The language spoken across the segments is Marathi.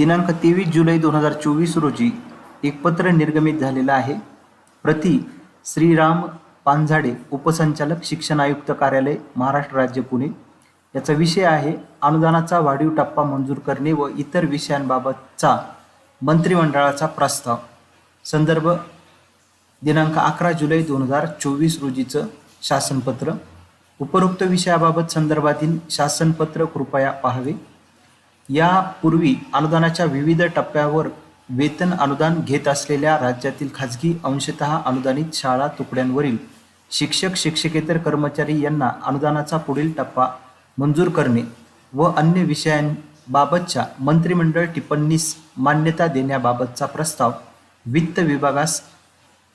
दिनांक तेवीस जुलै दोन हजार चोवीस रोजी एक पत्र निर्गमित झालेलं आहे. प्रति श्रीराम पानझाडे उपसंचालक शिक्षण आयुक्त कार्यालय महाराष्ट्र राज्य पुणे. याचा विषय आहे अनुदानाचा वाढीव टप्पा मंजूर करणे व इतर विषयांबाबतचा मंत्रिमंडळाचा प्रस्ताव. संदर्भ दिनांक अकरा जुलै दोन हजार चोवीस रोजीचं शासनपत्र. उपरोक्त विषयाबाबत संदर्भातील शासनपत्र कृपया पाहावे. यापूर्वी अनुदानाच्या विविध टप्प्यावर वेतन अनुदान घेत असलेल्या राज्यातील खाजगी अंशतः अनुदानित शाळा तुकड्यांवरील शिक्षक शिक्षकेतर कर्मचारी यांना अनुदानाचा पुढील टप्पा मंजूर करणे व अन्य विषयांबाबतच्या मंत्रिमंडळ टिप्पणीस मान्यता देण्याबाबतचा प्रस्ताव वित्त विभागास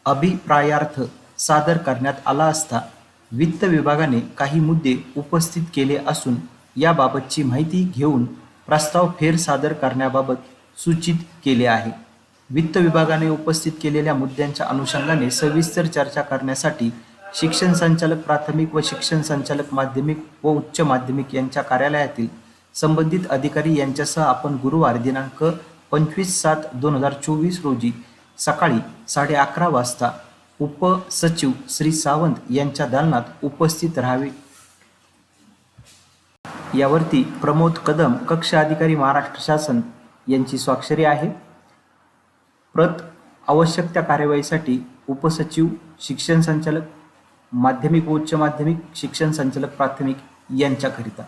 अभिप्रायार्थ सादर करण्यात आला असता वित्त विभागाने काही मुद्दे उपस्थित केले असून याबाबतची माहिती घेऊन प्रस्ताव फेर सादर करण्याबाबत सूचित केले आहे. वित्त विभागाने उपस्थित केलेल्या मुद्द्यांच्या अनुषंगाने सविस्तर चर्चा करण्यासाठी शिक्षण संचालक प्राथमिक व शिक्षण संचालक माध्यमिक व उच्च माध्यमिक यांच्या कार्यालयातील संबंधित अधिकारी यांच्यासह आपण गुरुवार दिनांक पंचवीस सात दोन हजार चोवीस रोजी सकाळी साडे अकरा वाजता उपसचिव श्री सावंत यांच्या दालनात उपस्थित राहावे यावरती प्रमोद कदम कक्ष अधिकारी महाराष्ट्र शासन यांची स्वाक्षरी आहे. प्रत आवश्यक त्या कार्यवाहीसाठी उपसचिव शिक्षण संचालक माध्यमिक व उच्च माध्यमिक शिक्षण संचालक प्राथमिक यांच्याकरिता.